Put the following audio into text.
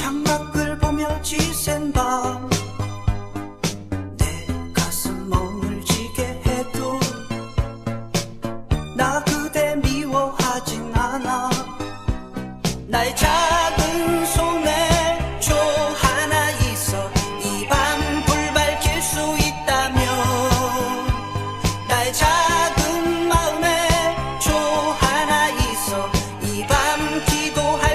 창밖을 보며 지샌 밤 내 가슴 머물지게 해도 나 그대 미워하진 않아. 나의 작은 손에 초 하나 있어. 이 밤 불 밝힐 수 있다면 나의 작은 마음에 초 하나 있어. 이 밤 기도하